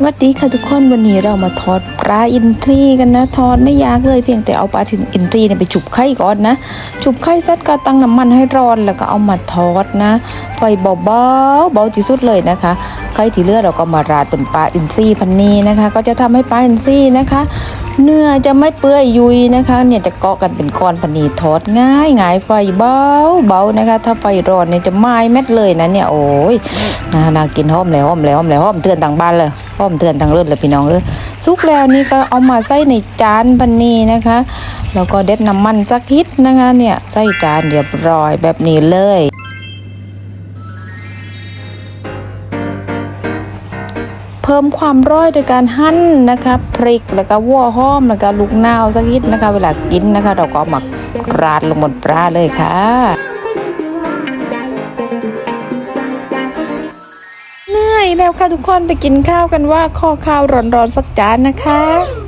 สวัสดีค่ะทุกคนวันนี้เรามาทอดปลาอินทรีกันนะทอดไม่ยากเลยเพียงแต่เอาปลาอินทรีเนี่ยไปจุบไข่ก่อนนะ จุบไข่เสร็จก็ตั้งน้ำมันให้ร้อนแล้วก็เอามาทอดนะ ไฟเบาๆเบาที่สุดเลยนะคะไข่ที่เลือดเราก็มาราดบนปลาอินทรีพันนี้นะคะ ก็จะทำให้ปลาอินทรีนะคะ เนื้อจะไม่เปื่อยยุยนะคะ เนี่ยจะเกาะกันเป็นก้อนพันนีทอดง่ายง่ายไฟเบาเบานะคะ ถ้าไฟร้อนเนี่ยจะไหม้เม็ดเลยนะเนี่ยโอ้ยน่านากินหอมแล้วหอมแล้วหอมแล้วหอมเตือนต่างบ้านเลยหอมเตือนต่างเลือดเลยพี่น้องเออสุกแล้วนี่ก็เอามาใส่ในจานพันนีนะคะ แล้วก็เด็ดน้ำมันสักนิดนะคะเนี่ยใส่จานเรียบร้อยแบบนี้เลย พิ่มความร้อยโดยการหั่นนะคะพริกแล้วก็วัวหอมแล้วก็ลูกนาวสักนิดนะคะ เวลากินนะคะ เราก็หมักราดลงบนปลาเลยค่ะเหนื่อยแล้วค่ะทุกคนไปกินข้าวกันว่าข้อข้าวร้อนๆสักจานนะคะ